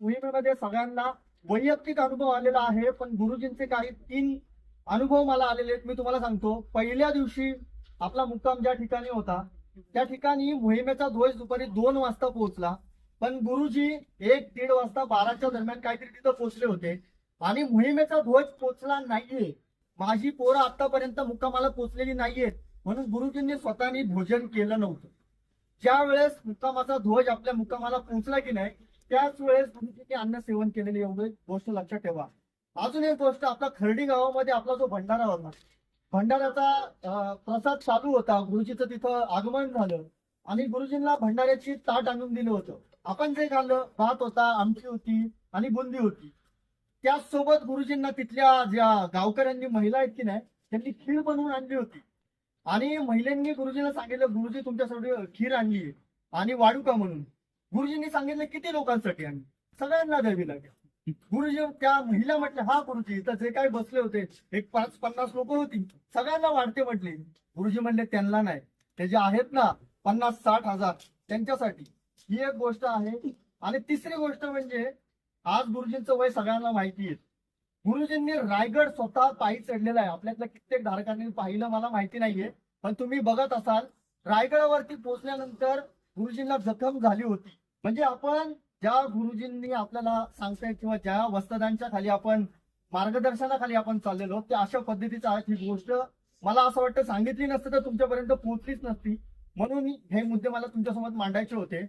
मोहिमेमध्ये सगळ्यांना वैयक्तिक अनुभव आलेला आहे पण गुरुजींचे काही तीन अनुभव मला आलेले आहेत मी तुम्हाला सांगतो. पहिल्या दिवशी आपला मुक्काम ज्या ठिकाणी होता त्या ठिकाणी मोहिमेचा ध्वज दुपारी दोन वाजता पोहोचला. पण गुरुजी एक दीड वाजता बाराच्या दरम्यान काहीतरी तिथं पोहोचले होते. आणि मोहिमेचा ध्वज पोहोचला नाहीये. माझी पोरं आतापर्यंत मुक्कामाला पोहोचलेली नाहीयेत म्हणून गुरुजींनी स्वतःनी भोजन केलं नव्हतं. ज्या वेळेस मुक्कामाचा ध्वज आपल्या मुक्कामाला पोहोचला की नाही त्याच वेळेस गुरुजींनी अन्न सेवन केलेली एवढी गोष्ट लक्षात ठेवा. अजून एक गोष्ट आपला खर्डी गावामध्ये आपला जो भंडारा होता भंडाऱ्याचा प्रसाद चालू होता. गुरुजीचं तिथं आगमन झालं आणि गुरुजींना भंडाऱ्याची ताट आणून दिलं होतं. आपण जे खाल्लं भात होता आमटी होती आणि बुंदी होती. त्याचसोबत गुरुजींना तिथल्या ज्या गावकऱ्यांनी महिला आहेत की नाही त्यांनी खीर बनवून आणली होती. आणि महिलांनी गुरुजींना सांगितलं गुरुजी तुमच्यासाठी खीर आणली आणि वाढू का म्हणून. गुरुजींनी सांगितलं किती लोकांसाठी आम्ही सगळ्यांना द्यावी लागेल. गुरुजी त्या महिला म्हटल्या हा गुरुजी इथं जे काही बसले होते एक पाच पन्नास लोक होती. सगळ्यांना वाढते म्हटले. गुरुजी म्हणले त्यांना नाही. ते जे आहेत ना पन्नास साठ हजार त्यांच्यासाठी. ही एक गोष्ट आहे. आणि तिसरी गोष्ट म्हणजे आज गुरुजींचं वय सगळ्यांना माहिती आहे. गुरुजींनी रायगड स्वतः पायी चढलेला आहे. आपल्यातल्या कित्येक धारकांनी पाहिलं मला माहिती नाहीये. पण तुम्ही बघत असाल रायगडावरती पोहोचल्यानंतर गुरुजींना जखम झाली होती. म्हणजे आपण ज्या गुरुजींनी आपल्याला सांगतायत किंवा ज्या वस्त्रदांच्या खाली आपण मार्गदर्शनाखाली आपण चाललेलो ते अशा पद्धतीचं आहे ही गोष्ट मला असं वाटतं सांगितली नसतं तर तुमच्यापर्यंत पोहोचलीच नसती. म्हणून हे मुद्दे मला तुमच्यासोबत मांडायचे होते.